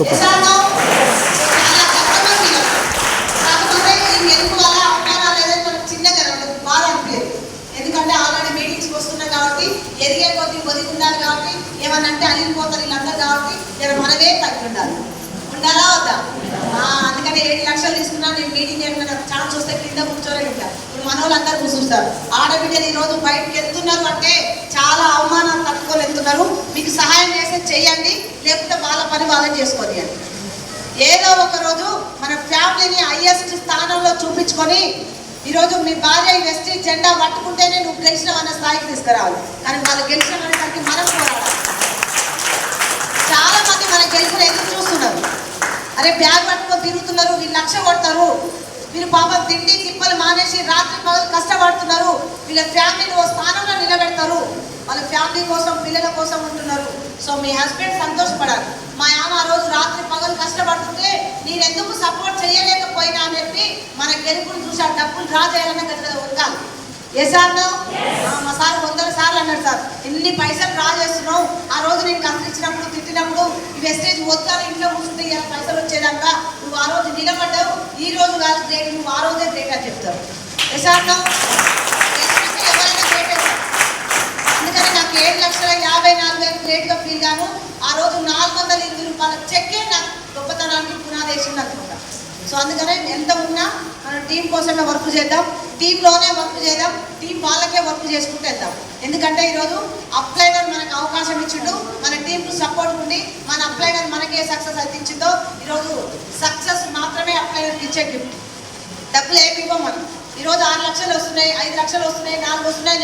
Super కాకపోతే చిన్నగా బాధ ఎందుకంటే ఆల్రెడీ కాబట్టి ఎదిగే కొద్ది ఒదిగి ఉండాలి కాబట్టి ఏమన్నా అలిగిపోతారు వీళ్ళందరూ కాబట్టి ఇలా మనమే తగ్గి ఉండాలి. ఉండాలా వద్దా? అందుకని ఏడు లక్షలు తీసుకున్నాను నేను మీటింగ్ ఏమైనా ఛాన్స్ వస్తే కింద కూర్చొని ఉంటా. ఇప్పుడు మన వాళ్ళందరూ కూర్చుంటారు. ఆడబిడ్డలు ఈ రోజు బయటకు వెళ్తున్నారు అంటే చాలా అవమానాలు తట్టుకొని వెళ్తున్నారు. మీకు సహాయం చేస్తే చెయ్యండి లేకపోతే వాళ్ళ పని వాళ్ళని చేసుకోండి ఏదో ఒక రోజు మన ఫ్యామిలీని హైయెస్ట్ స్థానంలో చూపించుకొని ఈరోజు మీ భార్య ఈ జెండా పట్టుకుంటేనే నువ్వు గెలిచినావు అన్న స్థాయికి తీసుకురావాలి కానీ వాళ్ళు గెలిచినామనేసరికి మనం పోరాడాలి. చాలా మంది మన గెలిచిన ఎదురు చూస్తున్నారు. అరే బ్యాగ్ పట్టుకొని తిరుగుతున్నారు వీళ్ళు లక్ష కొడతారు. వీళ్ళు పాపం తిండి తిప్పలు మానేసి రాత్రి పగలు కష్టపడుతున్నారు. వీళ్ళ ఫ్యామిలీని ఓ స్థానంలో నిలబెడతారు. వాళ్ళ ఫ్యామిలీ కోసం పిల్లల కోసం ఉంటున్నారు. సో మీ హస్బెండ్ సంతోషపడాలి మా ఆమె ఆ రోజు రాత్రి పగలు కష్టపడుతుంటే నేను ఎందుకు సపోర్ట్ చేయలేకపోయినా అని చెప్పి మన గెలుపుని చూసి ఆ డబ్బులు డ్రా చేయాలన్న కదా. ఉండాలి ఏ సార్ మా సార్ వందల సార్లు అన్నాడు సార్. ఎన్ని పైసలు డ్రా చేస్తున్నావు ఆ రోజు నేను కనిపించినప్పుడు తిట్టినప్పుడు ఈ వెస్టేజ్ వద్దాను ఇంట్లో కూర్చుంటే ఇలా పైసలు వచ్చేదాకా నువ్వు ఆ రోజు నిలబడ్డావు ఈ రోజు కాదు గ్రేట్ నువ్వు ఆ రోజే గ్రేట్ అని చెప్తారు ఏ సార్ ఎవరైనా గ్రేటే సార్. అందుకని నాకు ఏడు లక్షల యాభై నాలుగు వేలు గ్రేట్గా ఫీల్ గాను. ఆ రోజు నాలుగు వందల ఇరవై రూపాయల చెక్కే నాకు సో అందుకనే ఎంత ఉన్నా మనం టీం కోసమే వర్క్ చేద్దాం టీంలోనే వర్క్ చేద్దాం టీం వాళ్ళకే వర్క్ చేసుకుంటూ వెళ్దాం. ఎందుకంటే ఈరోజు అప్లైనర్ మనకు అవకాశం ఇచ్చిండు మన టీంకు సపోర్ట్ ఉండి మన అప్లైనర్ మనకే సక్సెస్ అందించిందో ఇచ్చిందో ఈరోజు సక్సెస్ మాత్రమే అప్లైనర్కి ఇచ్చే గిఫ్ట్. డబ్బులు ఏమి ఇవ్వం మనం. ఈరోజు ఆరు లక్షలు వస్తున్నాయి ఐదు లక్షలు వస్తున్నాయి నాలుగు వస్తున్నాయి అని